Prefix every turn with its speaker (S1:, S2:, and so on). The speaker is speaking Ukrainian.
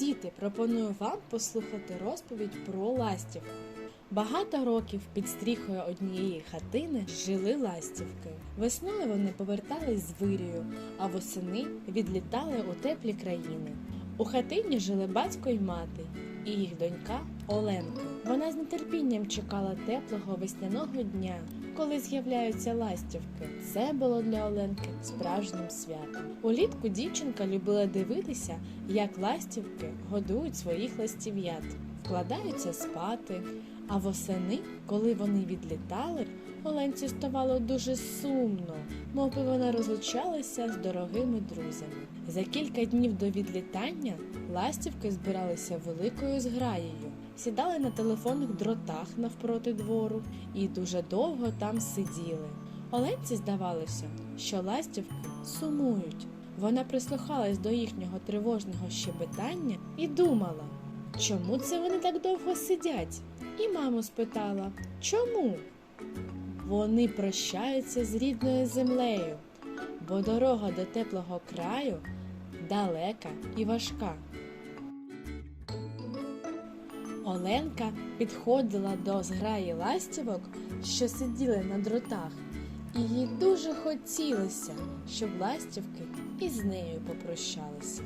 S1: Діти, пропоную вам послухати розповідь про ластівку. Багато років під стріхою однієї хатини жили ластівки. Весною вони повертались з вирію, а восени відлітали у теплі країни. У хатині жили батько й мати, і їх донька Оленка. Вона з нетерпінням чекала теплого весняного дня, коли з'являються ластівки. Це було для Оленки справжнім святом. Улітку дівчинка любила дивитися, як ластівки годують своїх ластів'ят, вкладаються спати. А восени, коли вони відлітали, Оленці ставало дуже сумно, мов би вона розлучалася з дорогими друзями. За кілька днів до відлітання ластівки збиралися великою зграєю, сідали на телефонних дротах навпроти двору і дуже довго там сиділи. Оленці здавалося, що ластівки сумують. Вона прислухалась до їхнього тривожного щебетання і думала, чому це вони так довго сидять? І маму спитала, чому? Вони прощаються з рідною землею, бо дорога до теплого краю далека і важка. Оленка підходила до зграї ластівок, що сиділи на дротах, і їй дуже хотілося, щоб ластівки із нею попрощалися.